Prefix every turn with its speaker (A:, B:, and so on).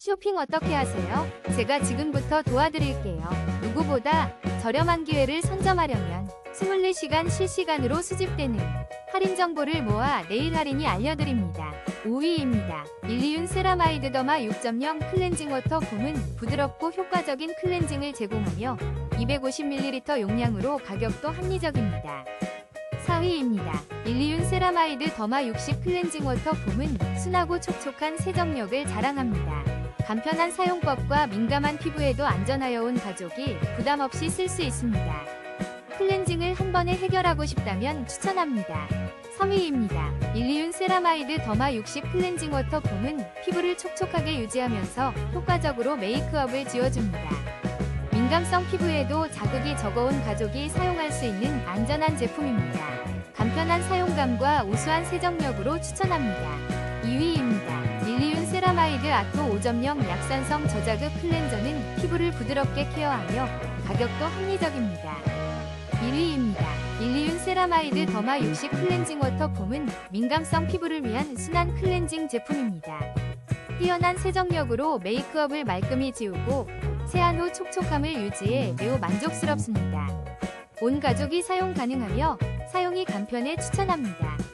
A: 쇼핑 어떻게 하세요? 제가 지금부터 도와드릴게요. 누구보다 저렴한 기회를 선점하려면 24시간 실시간으로 수집되는 할인 정보를 모아 내일 할인이 알려드립니다. 5위입니다. 일리윤 세라마이드 더마 6.0 클렌징 워터 폼은 부드럽고 효과적인 클렌징을 제공하며 250ml 용량으로 가격도 합리적입니다. 4위입니다. 일리윤 세라마이드 더마 60 클렌징 워터 폼은 순하고 촉촉한 세정력을 자랑합니다. 간편한 사용법과 민감한 피부에도 안전하여 온 가족이 부담 없이 쓸 수 있습니다. 클렌징을 한 번에 해결하고 싶다면 추천합니다. 3위입니다. 일리윤 세라마이드 더마 60 클렌징 워터 폼은 피부를 촉촉하게 유지하면서 효과적으로 메이크업을 지워줍니다. 민감성 피부에도 자극이 적어온 가족이 사용할 수 있는 안전한 제품입니다. 간편한 사용감과 우수한 세정력으로 추천합니다. 2위입니다. 세라마이드 아토 5.0 약산성 저자극 클렌저는 피부를 부드럽게 케어하며 가격도 합리적입니다. 1위입니다. 일리윤 세라마이드 더마 60 클렌징 워터 폼은 민감성 피부를 위한 순한 클렌징 제품입니다. 뛰어난 세정력으로 메이크업을 말끔히 지우고 세안 후 촉촉함을 유지해 매우 만족스럽습니다. 온 가족이 사용 가능하며 사용이 간편해 추천합니다.